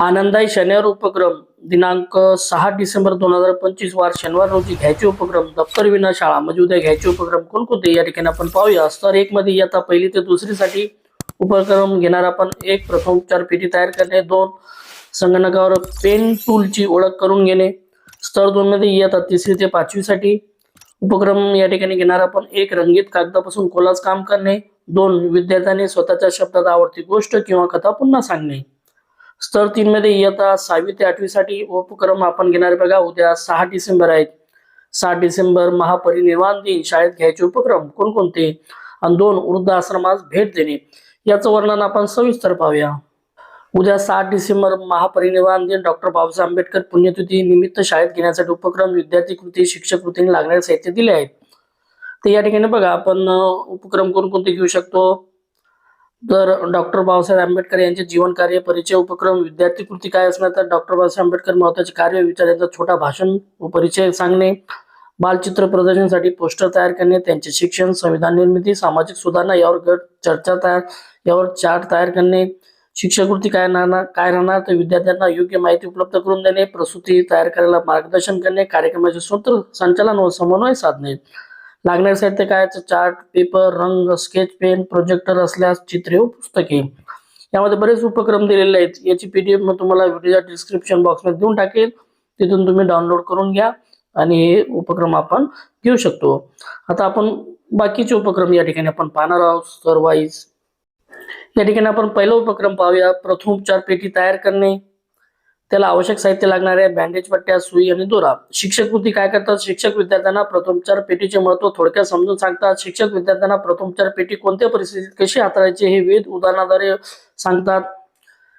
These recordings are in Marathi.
आनंदाई शनिवार उपक्रम दिनांक सहा डिसेंबर दोन हजार पंचवीस वार शनिवार रोजी घ्यायचे उपक्रम दप्तर विना शाळा म्हणजे उद्या घ्यायचे उपक्रम कोणकोणते या ठिकाणी आपण पाहूया. स्तर एक मध्ये इयत्ता पहिली ते दुसरीसाठी उपक्रम घेणार आपण. एक प्रथम उपचार पेटी तयार करणे. दोन संगणकावर पेन टूलची ओळख करून घेणे. स्तर दोन मध्ये इयत्ता तिसरी ते पाचवीसाठी उपक्रम या ठिकाणी घेणार आपण. एक रंगीत कागदापासून कोलाज काम करणे. दोन विद्यार्थ्यांनी स्वतःच्या शब्दात आवडती गोष्ट किंवा कथा पुन्हा सांगणे. स्तर तीनमध्ये इयत्ता सहावी ते आठवीसाठी उपक्रम आपण घेणार बघा. उद्या सहा डिसेंबर आहेत. सात डिसेंबर महापरिनिर्वाण दिन. शाळेत घ्यायचे उपक्रम कोणकोणते? आणि दोन वृद्धाश्रमास भेट देणे. याचं वर्णन आपण सविस्तर पाहूया. उद्या सात डिसेंबर महापरिनिर्वाण दिन. डॉक्टर बाबासाहेब आंबेडकर पुण्यतिथी निमित्त शाळेत घेण्यासाठी उपक्रम विद्यार्थी कृती शिक्षक कृतीने लागणारे साहित्य दिले आहेत. तर या ठिकाणी बघा आपण उपक्रम कोणकोणते घेऊ शकतो? तर डॉक्टर बाबासाहेब आंबेडकर यांचे जीवन कार्य परिचय उपक्रम विद्यार्थी कृती काय असणार तर डॉक्टर बाबासाहेब आंबेडकर महत्त्वाचे कार्य विचार यांचा छोटा भाषण व परिचय सांगणे बालचित्र प्रदर्शनासाठी पोस्टर तयार करणे त्यांचे शिक्षण संविधान निर्मिती सामाजिक सुधारणा यावर गट चर्चा तयार यावर चार्ट तयार करणे शिक्षकृती काय राहणार काय राहणार तर विद्यार्थ्यांना योग्य माहिती उपलब्ध करून देणे प्रसूती तयार करायला मार्गदर्शन करणे कार्यक्रमाचे सूत्र संचालन व समन्वय साधणे. लागणारे साहित्य काय? चार्ट पेपर रंग स्केच पेन प्रोजेक्टर असल्यास चित्रे व पुस्तके. यामध्ये बरेच उपक्रम दिलेले आहेत. याची पीडीएफ मी तुम्हाला व्हिडिओच्या डिस्क्रिप्शन बॉक्समध्ये देऊन टाकेल. तिथून तुम्ही डाउनलोड करून घ्या आणि हे उपक्रम आपण घेऊ शकतो. आता आपण बाकीचे उपक्रम या ठिकाणी आपण पाहणार आहोत. सरवाईज या ठिकाणी आपण पहिला उपक्रम पाहूया. प्रथमोपचार पेटी तयार करणे. त्याला आवश्यक साहित्य लागणारे बँडेज पट्ट्या सुई आणि दोरा. शिक्षक कृती काय करतात? शिक्षक विद्यार्थ्यांना प्रथमचार पेटीचे महत्त्व थोडक्यात समजून सांगतात. शिक्षक विद्यार्थ्यांना प्रथमचार पेटी कोणत्या परिस्थितीत कशी हाताळायची हे विविध उदाहरणाद्वारे सांगतात.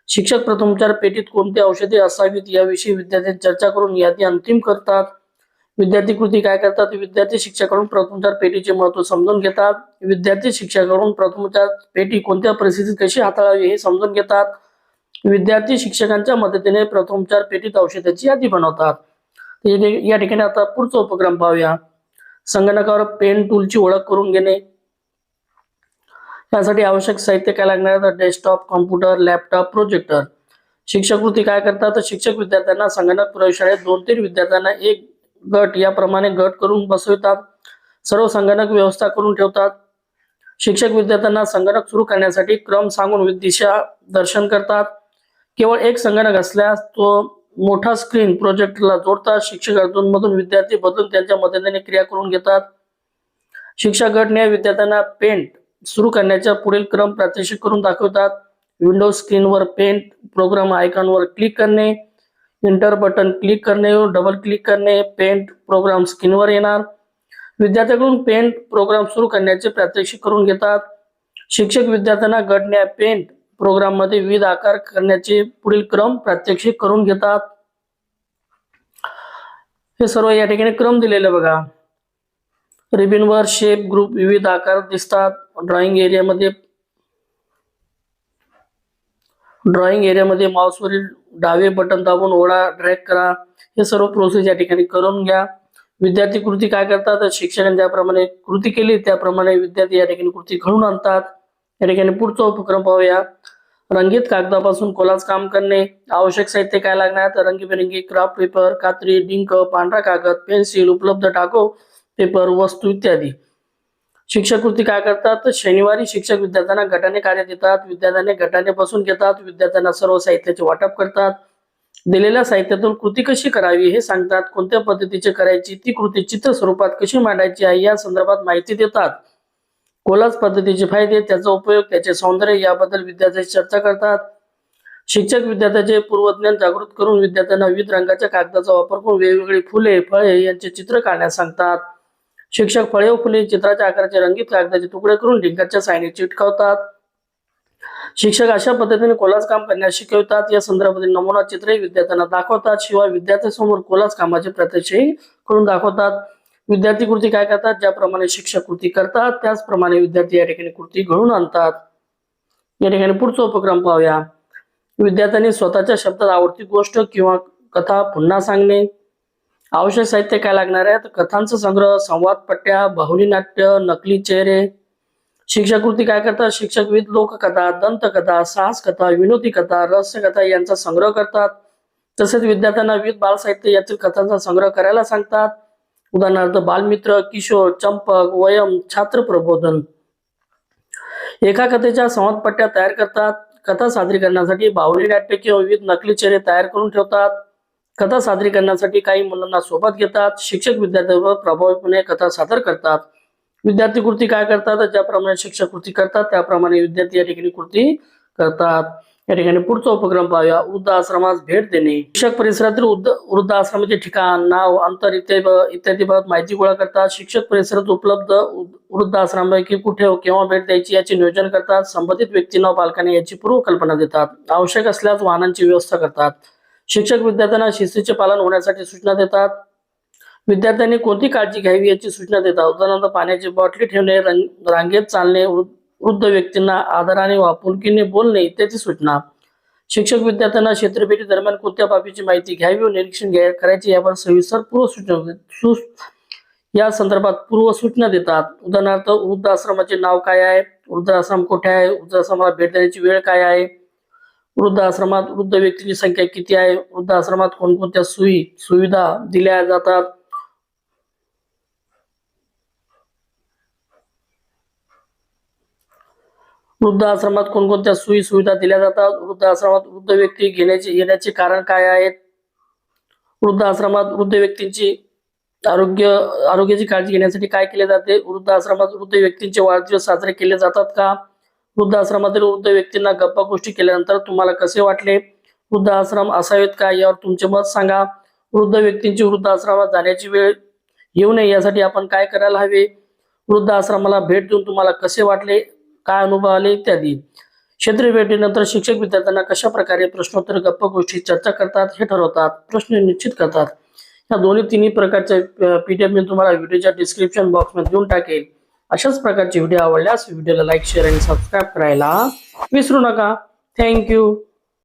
शिक्षक प्रथमचार पेटीत कोणती औषधे असावीत याविषयी विद्यार्थ्यांची चर्चा करून यादी अंतिम करतात. विद्यार्थी कृती काय करतात? विद्यार्थी शिक्षकाकडून प्रथमचार पेटीचे महत्त्व समजून घेतात. विद्यार्थी शिक्षकाकडून प्रथमचार पेटी कोणत्या परिस्थितीत कशी हाताळावी हे समजून घेतात. विद्यार्थी शिक्षकांच्या मदतीने प्रथमोपचार पेटीत औषधाची यादी बनवतात. या ठिकाणी आता पुढचा उपक्रम पाहूया. संगणकावर पेन टूलची ओळख करून घेणे. यासाठी आवश्यक साहित्य काय लागणार तर डेस्कटॉप कॉम्प्युटर लॅपटॉप प्रोजेक्टर. शिक्षक कृती काय करतात? तर शिक्षक विद्यार्थ्यांना संगणक प्रयोगशाळेत दोन तीन विद्यार्थ्यांना एक गट याप्रमाणे गट करून बसवितात. सर्व संगणक व्यवस्था करून ठेवतात. शिक्षक विद्यार्थ्यांना संगणक सुरू करण्यासाठी क्रम सांगून दिशा दर्शन करतात. केवळ एक संगणक असल्यास तो मोठा स्क्रीन प्रोजेक्टरला जोडतात शिक्षक अधूनमधून विद्यार्थी बदलून त्यांच्या मदतीने क्रिया करून घेतात. शिक्षक गटने विद्यार्थ्यांना पेंट सुरू करण्याचा पुढील क्रम प्रात्यक्षिक करून दाखवतात. विंडो स्क्रीनवर पेंट प्रोग्राम आयकॉनवर क्लिक करणे इंटर बटन क्लिक करणे डबल क्लिक करणे पेंट प्रोग्राम स्क्रीनवर येणार. विद्यार्थ्याकडून पेंट प्रोग्राम सुरू करण्याचे प्रात्यक्षिक करून घेतात. शिक्षक विद्यार्थ्यांना गटण्या पेंट प्रोग्राममध्ये विविध आकार करण्याचे पुढील क्रम प्रात्यक्षिक करून घेतात. हे सर्व या ठिकाणी क्रम दिलेले बघा. रिबिनवर शेप ग्रुप विविध आकार दिसतात. ड्रॉइंग एरियामध्ये ड्रॉइंग एरियामध्ये माऊसवरील डावे बटन दाबून ओढा ड्रॅग करा. हे सर्व प्रोसेस या ठिकाणी करून घ्या. विद्यार्थी कृती काय करतात? शिक्षकांनी ज्याप्रमाणे कृती केली त्याप्रमाणे विद्यार्थी या ठिकाणी कृती घडून आणतात. या ठिकाणी पुढचा उपक्रम पाहूया. रंगीत कागदापासून कोलाज काम करणे आवश्यक साहित्य काय लागणार? तर रंगीबेरंगी क्राफ्ट पेपर कात्री डिंक पांढरा कागद पेन्सिल उपलब्ध टाको पेपर वस्तू इत्यादी. शिक्षक कृती काय करतात? शनिवारी शिक्षक विद्यार्थ्यांना गटाने कार्य देतात. विद्यार्थ्यांनी गटाने बसून घेतात. विद्यार्थ्यांना सर्व साहित्याचे वाटप करतात. दिलेल्या साहित्यातून कृती कशी करावी हे सांगतात. कोणत्या पद्धतीचे करायची? ती कृती चित्र स्वरूपात कशी मांडायची आहे? या संदर्भात माहिती देतात. कोलाज पद्धतीचे फायदे त्याचा उपयोग त्याचे सौंदर्य याबद्दल विद्यार्थ्यांशी चर्चा करतात. शिक्षक विद्यार्थ्याचे पूर्वज्ञान जागृत करून विद्यार्थ्यांना विविध रंगाच्या कागदाचा वापर करून वेगवेगळी फुले फळे यांचे चित्र काढण्यास सांगतात. शिक्षक फळे व फुले चित्राच्या आकाराचे रंगीत कागदाचे तुकडे करून ढिंकाच्या सायने चिटकावतात. शिक्षक अशा पद्धतीने कोलाज काम करण्यास शिकवतात. या संदर्भातील नमुना चित्रही विद्यार्थ्यांना दाखवतात. शिवाय विद्यार्थ्यांसमोर कोलाज कामाचे प्रत्यक्षही करून दाखवतात. विद्यार्थी कृती काय करतात? ज्याप्रमाणे शिक्षक कृती करतात त्याचप्रमाणे विद्यार्थी या ठिकाणी कृती घडून आणतात. या ठिकाणी पुढचा उपक्रम पाहूया. विद्यार्थ्यांनी स्वतःच्या शब्दात आवडती गोष्ट किंवा कथा पुन्हा सांगणे. आवश्यक साहित्य काय लागणार आहे तर कथांचा संग्रह संवाद पट्ट्या बाहुली नाट्य नकली चेहरे. शिक्षक कृती काय करतात? शिक्षक विविध लोककथा दंतकथा साहस कथा विनोदी कथा रहस्य कथा यांचा संग्रह करतात. तसेच विद्यार्थ्यांना विविध बालसाहित्य यातील कथांचा संग्रह करायला सांगतात. उदाहरणार्थ बालमित्र किशोर चंपक वयम छात्र प्रबोधन. एका कथेच्या संवाद पट्ट्या तयार करतात. कथा सादरीकरणासाठी बाहुली नाट्य किंवा विविध नकली चेहरे तयार करून ठेवतात. कथा सादरीकरणासाठी काही मुलांना सोबत घेतात. शिक्षक विद्यार्थ्यांवर प्रभावीपणे कथा सादर करतात. विद्यार्थी कृती काय करतात? ज्याप्रमाणे शिक्षक कृती करतात. त्याप्रमाणे विद्यार्थी या ठिकाणी कृती करतात. या ठिकाणी पुढचा उपक्रम पाहूया. वृद्ध आश्रमास भेट देणे. शिक्षक परिसरातील वृद्ध आश्रमाचे ठिकाण नाव अंतर इत्यादी इत्यादी बाबत माहिती गोळा करतात. शिक्षक परिसरात उपलब्ध वृद्ध आश्रमापैकी कुठे हो केव्हा भेट द्यायची याचे नियोजन करतात. संबंधित व्यक्तींना पालकांनी पालकांना याची पूर्वकल्पना देतात. आवश्यक असल्यास वाहनांची व्यवस्था करतात. शिक्षक विद्यार्थ्यांना शिस्तीचे पालन होण्यासाठी सूचना देतात. विद्यार्थ्यांनी कोणती काळजी घ्यावी याची सूचना देतात. उदाहरणार्थ पाण्याची बॉटली ठेवणे रंग- रांगेत चालणे वृ- वृद्ध व्यक्तींना आदराने वापुलकीने बोलणे इत्यादी सूचना. शिक्षक विद्यार्थ्यांना क्षेत्रभेटी दरम्यान कोणत्या बाबीची माहिती घ्यावी व निरीक्षण घ्या करायची यावर सविस्तर पूर्व सूचना या संदर्भात पूर्व सूचना देतात. उदाहरणार्थ वृद्धाश्रमाचे नाव काय आहे? वृद्ध आश्रम कुठे आहे? वृद्धाश्रमाला भेट देण्याची वेळ काय आहे? वृद्ध आश्रमात वृद्ध व्यक्तींची संख्या किती आहे? वृद्ध आश्रमात कोणकोणत्या सोयी सुविधा दिल्या जातात? वृद्ध आश्रमात कोणकोणत्या सोयी सुविधा दिल्या जातात? वृद्ध आश्रमात वृद्ध व्यक्ती घेण्याचे येण्याचे कारण काय आहेत? वृद्ध आश्रमात वृद्ध व्यक्तींची आरोग्य आरोग्याची काळजी घेण्यासाठी काय केले जाते? वृद्ध आश्रमात वृद्ध व्यक्तींचे वाढदिवस साजरे केले जातात का? वृद्ध आश्रमातील वृद्ध व्यक्तींना गप्पा गोष्टी केल्यानंतर तुम्हाला कसे वाटले? वृद्ध आश्रम असावेत का? यावर तुमचे मत सांगा. वृद्ध व्यक्तींची वृद्ध आश्रमात जाण्याची वेळ येऊ नये यासाठी आपण काय करायला हवे? वृद्ध आश्रमाला भेट देऊन तुम्हाला कसे वाटले? काय अनुभव आले इत्यादी. क्षेत्रीय भेटीनंतर शिक्षक विद्यार्थ्यांना कशा प्रकारे प्रश्नोत्तर गप्प गोष्टी चर्चा करतात हे ठरवतात प्रश्न निश्चित करतात. या दोन्ही तिन्ही प्रकारच्या पीडीएफ मी तुम्हाला व्हिडिओच्या डिस्क्रिप्शन बॉक्समध्ये देऊन टाकेल. अशाच प्रकारचे व्हिडिओ आवडल्यास व्हिडिओला लाईक शेअर आणि सबस्क्राईब करायला विसरू नका. थँक्यू